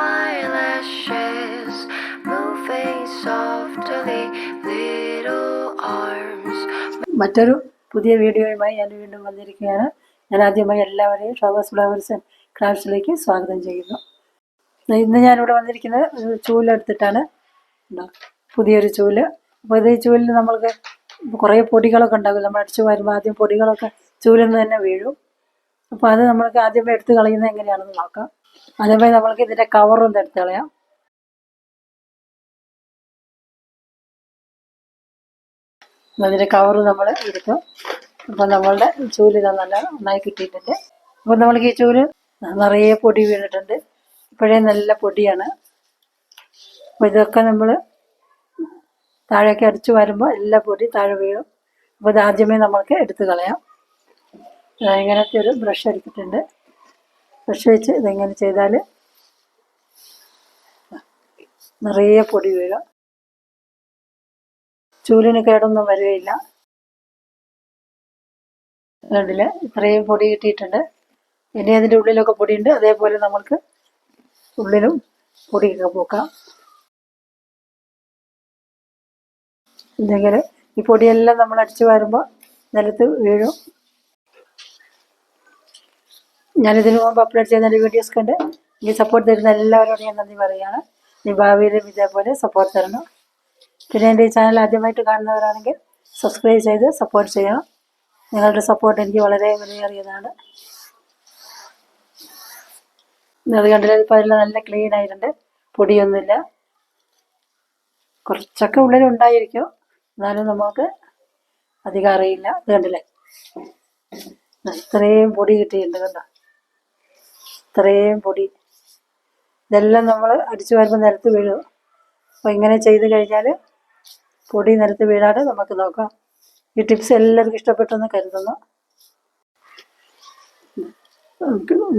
eyelashes moving softly, little arms. മറ്റൊരു പുതിയ വീഡിയോയുമായി ഞാൻ വീണ്ടും വന്നിരിക്കുകയാണ്. ഞാൻ ആദ്യമായി എല്ലാവരെയും ഫ്ലവേഴ്സ് ഫ്ലവേഴ്സ് ആൻഡ് ക്രാഫ്റ്റ്സിലേക്ക് സ്വാഗതം ചെയ്യുന്നു. ഇന്ന് ഞാനിവിടെ വന്നിരിക്കുന്നത് ഒരു ചൂലെടുത്തിട്ടാണ്? പുതിയൊരു ചൂൽ. അപ്പോൾ ഇത് ഈ ചൂലിൽ നമ്മൾക്ക് കുറേ പൊടികളൊക്കെ ഉണ്ടാകും. നമ്മൾ അടിച്ചു വരുമ്പോൾ ആദ്യം പൊടികളൊക്കെ ചൂലിൽ നിന്ന് തന്നെ വീഴും. അപ്പോൾ അത് നമ്മൾക്ക് ആദ്യം എടുത്ത് കളയുന്നത് എങ്ങനെയാണെന്ന് നോക്കാം. അതേപോലെ നമ്മൾക്ക് ഇതിന്റെ കവറൊന്ന് എടുത്ത് കളയാം. അതിന്റെ കവർ നമ്മൾ എടുക്കും അപ്പം നമ്മളുടെ ചൂൽ നല്ല നന്നായി കിട്ടിയിട്ടുണ്ട്. അപ്പം നമ്മൾക്ക് ഈ ചൂൽ നിറയെ പൊടി വീണിട്ടുണ്ട്. ഇപ്പോഴേ നല്ല പൊടിയാണ്. അപ്പോൾ ഇതൊക്കെ നമ്മൾ താഴേക്ക് അടിച്ചു വരുമ്പോൾ എല്ലാ പൊടി താഴെ വീഴും. അപ്പോൾ ഇത് ആദ്യമേ നമ്മൾക്ക് എടുത്ത് കളയാം. ഇങ്ങനത്തെ ഒരു ബ്രഷ് എടുത്തിട്ടുണ്ട്. ബ്രഷ് വെച്ച് ഇതെങ്ങനെ ചെയ്താൽ നിറയെ പൊടി വീഴും. ചൂലിന് കേടൊന്നും വരികയില്ല. കണ്ടില്ല? ഇത്രയും പൊടി കിട്ടിയിട്ടുണ്ട്. ഇനി അതിന്റെ ഉള്ളിലൊക്കെ പൊടിയുണ്ട്. അതേപോലെ നമ്മൾക്ക് ഉള്ളിലും പൊടിയൊക്കെ പോക്കാം. ഇല്ലെങ്കിൽ ഈ പൊടിയെല്ലാം നമ്മൾ അടിച്ചു വരുമ്പോൾ നിലത്ത് വീഴും. ഞാനിതിനു മുമ്പ് അപ്ലോഡ് ചെയ്യുന്ന എന്റെ വീഡിയോസ് കണ്ട് ഈ സപ്പോർട്ട് തരുന്ന എല്ലാവരോടും ഞാൻ നന്ദി പറയുകയാണ്. ഈ ഭാവിയിലും ഇതേപോലെ സപ്പോർട്ട് തരണം. പിന്നെ എന്റെ ഈ ചാനൽ ആദ്യമായിട്ട് കാണുന്നവരാണെങ്കിൽ സബ്സ്ക്രൈബ് ചെയ്ത് സപ്പോർട്ട് ചെയ്യണം. നിങ്ങളുടെ സപ്പോർട്ട് എനിക്ക് വളരെ വിലയേറിയതാണ്. അത് കണ്ടില്ല നല്ല ക്ലീൻ ആയിട്ടുണ്ട്. പൊടിയൊന്നുമില്ല. കുറച്ചൊക്കെ ഉള്ളിൽ ഉണ്ടായിരിക്കും. എന്നാലും നമുക്ക് അധികം അറിയില്ല. ഇത് കണ്ടില്ലേ? ഇത്രയും പൊടി കിട്ടിയിട്ടുണ്ട് കണ്ടോ? ഇത്രയും പൊടി. ഇതെല്ലാം നമ്മൾ അടിച്ചു വരുമ്പോൾ നിലത്ത് വീഴും. അപ്പോൾ ഇങ്ങനെ ചെയ്ത് കഴിഞ്ഞാൽ പൊടി നിലത്ത് വീഴാതെ നമുക്ക് നോക്കാം. ഈ ടിപ്സ് എല്ലാവർക്കും ഇഷ്ടപ്പെട്ടെന്ന് കരുതുന്നു.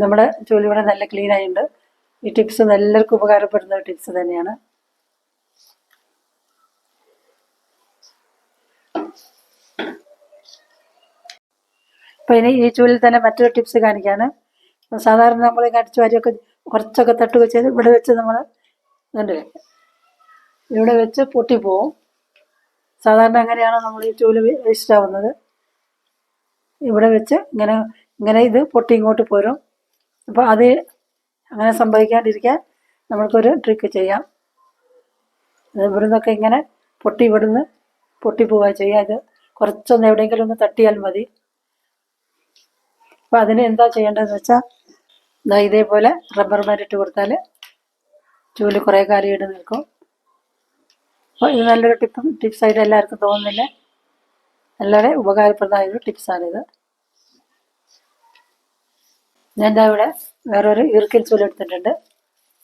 നമ്മുടെ ജോലി ഇവിടെ നല്ല ക്ലീൻ ഈ ടിപ്സ് എല്ലാവർക്കും ഉപകാരപ്പെടുന്ന ടിപ്സ് തന്നെയാണ്. അപ്പോൾ ഇനി ഈ ചൂലിൽ തന്നെ മറ്റൊരു ടിപ്സ് കാണിക്കാണ്. സാധാരണ നമ്മൾ കടിച്ചു വാരിയൊക്കെ കുറച്ചൊക്കെ തട്ടുക ചെയ്ത് ഇവിടെ വെച്ച് നമ്മൾ കണ്ടില്ലേ ഇവിടെ വെച്ച് പൊട്ടിപ്പോവും സാധാരണ അങ്ങനെയാണ് നമ്മൾ ഈ ചൂൽ വേസ്റ്റ് ആവുന്നത്. ഇവിടെ വെച്ച് ഇങ്ങനെ ഇങ്ങനെ ഇത് പൊട്ടി ഇങ്ങോട്ട് പോരും. അപ്പോൾ അത് അങ്ങനെ സംഭവിക്കാണ്ടിരിക്കാൻ നമ്മൾക്കൊരു ട്രിക്ക് ചെയ്യാം. ഇവിടുന്നൊക്കെ ഇങ്ങനെ പൊട്ടി ഇവിടുന്ന് പൊട്ടിപ്പോവുക ചെയ്യുക ഇത് കുറച്ചൊന്ന് എവിടെയെങ്കിലും ഒന്ന് തട്ടിയാൽ മതി. അപ്പോൾ അതിന് എന്താ ചെയ്യേണ്ടതെന്ന് വെച്ചാൽ ഇതാ ഇതേപോലെ റബ്ബർ ബാൻഡ് ഇട്ട് കൊടുത്താൽ ചൂൽ കുറേ കാലം ഇട്ട് നിൽക്കും. അപ്പോൾ ഇത് നല്ലൊരു ടിപ്പും ടിപ്സായിട്ട് എല്ലാവർക്കും തോന്നുന്നില്ല. വളരെ ഉപകാരപ്രദമായ ഒരു ടിപ്സാണിത്. ഞാൻ ദാ ഇവിടെ വേറൊരു ഇറുക്കിൽ ചൂൽ എടുത്തിട്ടുണ്ട്.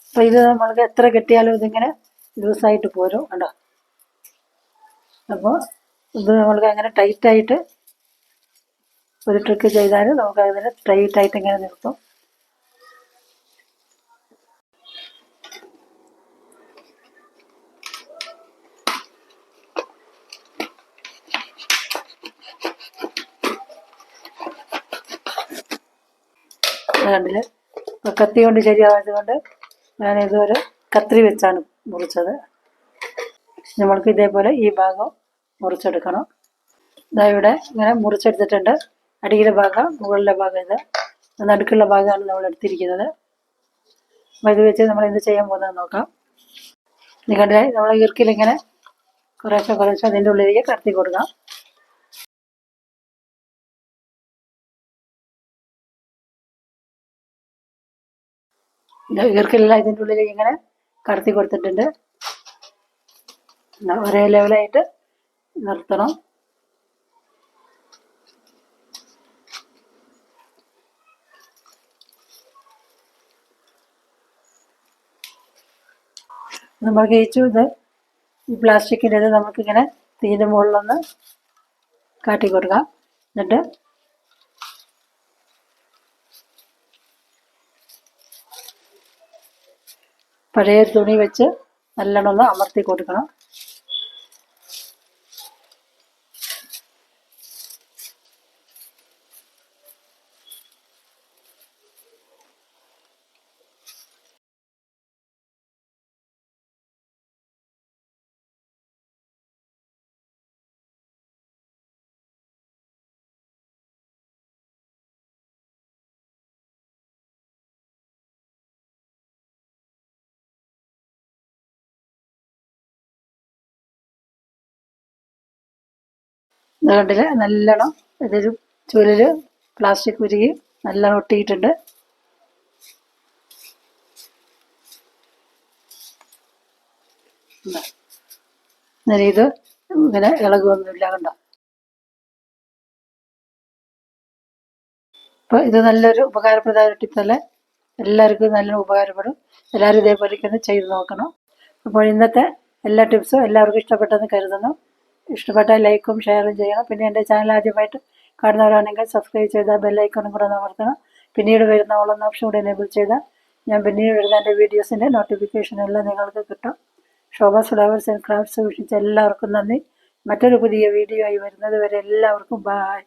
അപ്പോൾ ഇത് നമ്മൾക്ക് എത്ര കെട്ടിയാലും ഇതിങ്ങനെ ലൂസായിട്ട് പോരും കണ്ടോ? അപ്പോൾ ഇത് നമ്മൾക്ക് അങ്ങനെ ടൈറ്റായിട്ട് ഒരു ട്രിക്ക് ചെയ്താൽ നമുക്ക് അതിനെ ടൈറ്റായിട്ട് ഇങ്ങനെ നിർത്തും കണ്ടിൽ ഇപ്പൊ കത്തി കൊണ്ട് ശരിയാവാത്തത് കൊണ്ട് ഞാൻ ഇതുവരെ കത്രി വെച്ചാണ് മുറിച്ചത്. നമ്മൾക്ക് ഇതേപോലെ ഈ ഭാഗം മുറിച്ചെടുക്കണം. ഇതാ ഇവിടെ ഇങ്ങനെ മുറിച്ചെടുത്തിട്ടുണ്ട്. അടിയിലെ ഭാഗം മുകളിലെ ഭാഗം ഇത്. നടുക്കുള്ള ഭാഗമാണ് നമ്മൾ എടുത്തിരിക്കുന്നത്. അപ്പോൾ ഇത് വെച്ച് നമ്മൾ എന്ത് ചെയ്യാൻ പോകുന്നത് നോക്കാം. നിങ്ങളുടെ നമ്മൾ ഈർക്കിൽ ഇങ്ങനെ കുറേശ്ശെ കുറേശ്ശെ അതിന്റെ ഉള്ളിലേക്ക് കടത്തി കൊടുക്കാം. ഈർക്കെല്ലാം ഇതിന്റെ ഉള്ളിലേക്ക് ഇങ്ങനെ കടത്തി കൊടുത്തിട്ടുണ്ട്. ഒരേ ലെവലായിട്ട് നിർത്തണം. നമ്മൾ കഴിച്ചു. ഇത് ഈ പ്ലാസ്റ്റിക്കിന്റെ ഇത് നമുക്കിങ്ങനെ തീന്റെ മുകളിലൊന്ന് കാട്ടി കൊടുക്കാം എന്നിട്ട് പഴയ തുണി വെച്ച് നല്ലോണം ഒന്ന് അമർത്തി കൊടുക്കണം. കണ്ടില്ലേ? നല്ലോണം ഇതൊരു ചൂലിൽ പ്ലാസ്റ്റിക് ഉരുകി നല്ലോണം ഒട്ടിയിട്ടുണ്ട്. ഇതാ. ഇങ്ങനെ ഇളകുമൊന്നുമില്ല കണ്ടോ? അപ്പോൾ ഇത് നല്ലൊരു ഉപകാരപ്രദമായ ടിപ്പല്ലേ? എല്ലാവർക്കും നല്ല ഉപകാരപ്പെടും. എല്ലാവരും ഒന്ന് ചെയ്ത് നോക്കണം. അപ്പോൾ ഇന്നത്തെ എല്ലാ ടിപ്സും എല്ലാവർക്കും ഇഷ്ടപ്പെട്ടെന്ന് കരുതുന്നു. ഇഷ്ടപ്പെട്ടാൽ ലൈക്കും ഷെയറും ചെയ്യണം. പിന്നെ എന്റെ ചാനൽ ആദ്യമായിട്ട് കാണുന്നവരാണെങ്കിൽ സബ്സ്ക്രൈബ് ചെയ്താൽ ബെല്ലൈക്കണും കൂടെ അമർത്തണം. പിന്നീട് വരുന്ന ഓളം ഓപ്ഷൻ കൂടെ എനേബിൾ ചെയ്താൽ ഞാൻ പിന്നീട് വരുന്ന എന്റെ വീഡിയോസിന്റെ നോട്ടിഫിക്കേഷൻ എല്ലാം നിങ്ങൾക്ക് കിട്ടും. ശോഭ ഫ്ലവേഴ്സ് ആൻഡ് ക്രാഫ്റ്റ്സ് വീക്ഷിച്ച എല്ലാവർക്കും നന്ദി. മറ്റൊരു പുതിയ വീഡിയോ ആയി വരുന്നത് വരെ എല്ലാവർക്കും ബായ്